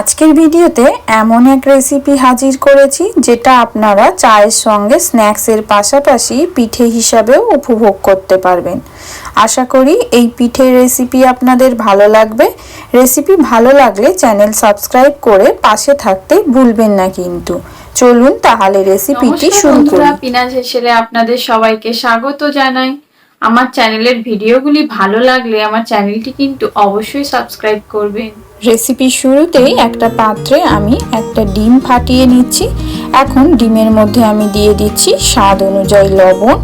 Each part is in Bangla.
আজকের ভিডিওতে এমন এক রেসিপি হাজির করেছি যেটা আপনারা চায়ের সঙ্গে স্ন্যাক্সের পাশাপাশি পিঠে হিসাবেও উপভোগ করতে পারবেন। আশা করি এই পিঠের রেসিপি আপনাদের ভালো লাগবে। রেসিপি ভালো লাগলে চ্যানেল সাবস্ক্রাইব করে পাশে থাকতে ভুলবেন না কিন্তু। চলুন তাহলে রেসিপিটি শুরু করি। পিনাজ হেসেলে আপনাদের সবাইকে স্বাগত জানাই। আমার চ্যানেলের ভিডিওগুলি ভালো লাগলে আমার চ্যানেলটি কিন্তু অবশ্যই সাবস্ক্রাইব করবেন। রেসিপির শুরুতেই একটা পাত্রে আমি একটা ডিম ফাটিয়ে নিচ্ছি। এখন ডিমের মধ্যে আমি দিয়ে দিচ্ছি স্বাদ অনুযায়ী লবণ,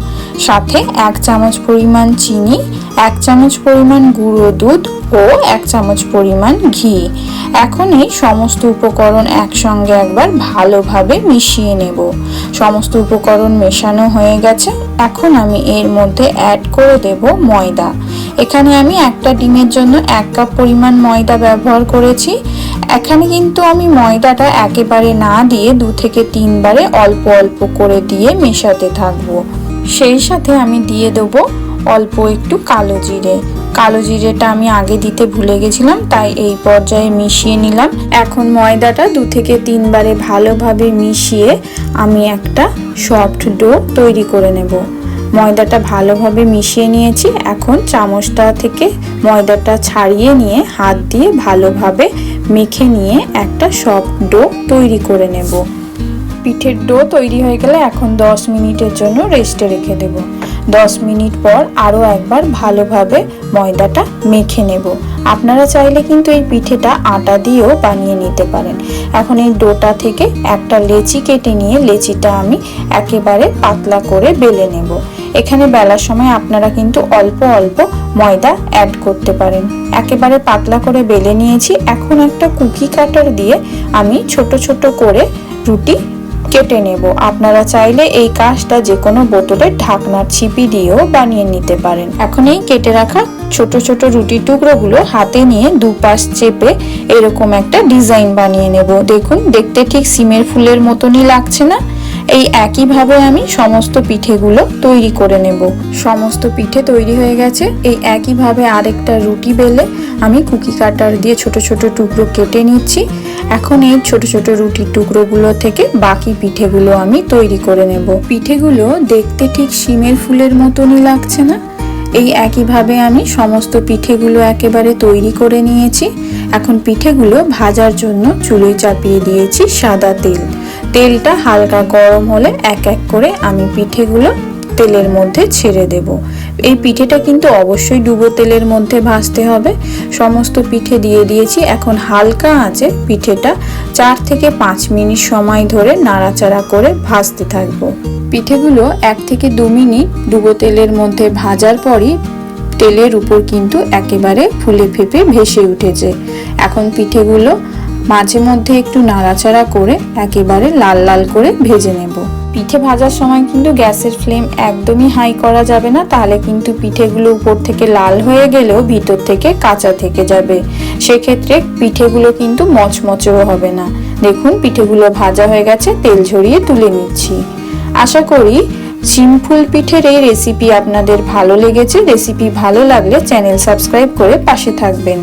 সাথে এক চামচ পরিমাণ চিনি, এক চামচ পরিমাণ গুঁড়ো দুধ ও এক চামচ পরিমাণ ঘি। এখন এই সমস্ত উপকরণ একসঙ্গে একবার ভালোভাবে মিশিয়ে নেব। সমস্ত উপকরণ মেশানো হয়ে গেছে। এখন আমি এর মধ্যে অ্যাড করে দেব ময়দা। এখানে আমি একটা ডিমের জন্য এক কাপ পরিমাণ ময়দা ব্যবহার করেছি। এখানে কিন্তু আমি ময়দাটা একেবারে না দিয়ে দু থেকে তিনবারে অল্প অল্প করে দিয়ে মেশাতে থাকব। সেই সাথে আমি দিয়ে দেবো অল্প একটু কালো জিরে। কালো জিরেটা আমি আগে দিতে ভুলে গেছিলাম, তাই এই পর্যায়ে মিশিয়ে নিলাম। এখন ময়দাটা দু থেকে তিনবারে ভালোভাবে মিশিয়ে আমি একটা সফট ডো তৈরি করে নেব। ময়দাটা ভালোভাবে মিশিয়ে নিয়েছি, এখন চামচটা থেকে ময়দাটা ছাড়িয়ে নিয়ে হাত দিয়ে ভালোভাবে মেখে নিয়ে একটা সফট ডো তৈরি করে নেব। পিঠের ডো তৈরি হয়ে গেলে এখন 10 মিনিটের জন্য রেস্টে রেখে দেব। 10 মিনিট পর আরও একবার ভালোভাবে ময়দাটা মেখে নেব। আপনারা চাইলে কিন্তু এই পিঠেটা আটা দিয়েও বানিয়ে নিতে পারেন। এখন এই ডোটা থেকে একটা লেচি কেটে নিয়ে লেচিটা আমি একেবারে পাতলা করে বেলে নেব। এখানে বেলার সময় আপনারা কিন্তু অল্প অল্প ময়দা অ্যাড করতে পারেন। একেবারে পাতলা করে বেলে নিয়েছি। এখন একটা কুকি কাটার দিয়ে আমি ছোট ছোট করে রুটি কেটে নেব। আপনারা চাইলে এই কাজটা যে কোনো বোতলের ঢাকনার ছিপি দিয়েও বানিয়ে নিতে পারেন। এখন এই কেটে রাখা ছোট ছোট রুটির টুকরোগুলো হাতে নিয়ে দুপাশ চেপে এরকম একটা ডিজাইন বানিয়ে নেব। দেখুন, দেখতে ঠিক সিমের ফুলের মতনই লাগছে না? এই একইভাবে আমি সমস্ত পিঠেগুলো তৈরি করে নেব। সমস্ত পিঠে তৈরি হয়ে গেছে। এই একইভাবে আরেকটা রুটি বেলে আমি কুকি কাটার দিয়ে ছোট ছোট টুকরো কেটে নিচ্ছি। এখন এই ছোট ছোট রুটির টুকরোগুলো থেকে বাকি পিঠেগুলো আমি তৈরি করে নেব। পিঠেগুলো দেখতে ঠিক শিমের ফুলের মতনই লাগছে না। এই একইভাবে আমি সমস্ত পিঠেগুলো একেবারে তৈরি করে নিয়েছি। এখন পিঠেগুলো ভাজার জন্য চুলোয় চাপিয়ে দিয়েছি সাদা তেল। তেলটা হালকা গরম হলে এক এক করে আমি পিঠেগুলো তেলের মধ্যে ছেড়ে দেব। এই পিঠেটা কিন্তু অবশ্যই ডুবো তেলের মধ্যে ভাজতে হবে। সমস্ত পিঠে দিয়ে দিয়েছি। এখন হালকা আঁচে পিঠেটা চার থেকে পাঁচ মিনিট সময় ধরে নাড়াচাড়া করে ভাজতে থাকব। পিঠেগুলো এক থেকে দু মিনিট ডুবো তেলের মধ্যে ভাজার পরই তেলের উপর কিন্তু একেবারে ফুলে ফেপে ভেসে উঠেছে। এখন পিঠেগুলো মাঝে মধ্যে একটু নাড়াচাড়া করে একেবারে লাল লাল করে ভেজে নেব। পিঠে ভাজার সময় কিন্তু গ্যাসের ফ্লেম একদমই হাই করা যাবে না, তাহলে কিন্তু পিঠেগুলো উপর থেকে লাল হয়ে গেলেও ভিতর থেকে কাঁচা থেকে যাবে। সেক্ষেত্রে পিঠেগুলো কিন্তু মচমচেও হবে না। দেখুন, পিঠেগুলো ভাজা হয়ে গেছে, তেল ঝরিয়ে তুলে নিচ্ছি। আশা করি সিম্পল পিঠের এই রেসিপি আপনাদের ভালো লেগেছে। রেসিপি ভালো লাগলে চ্যানেল সাবস্ক্রাইব করে পাশে থাকবেন।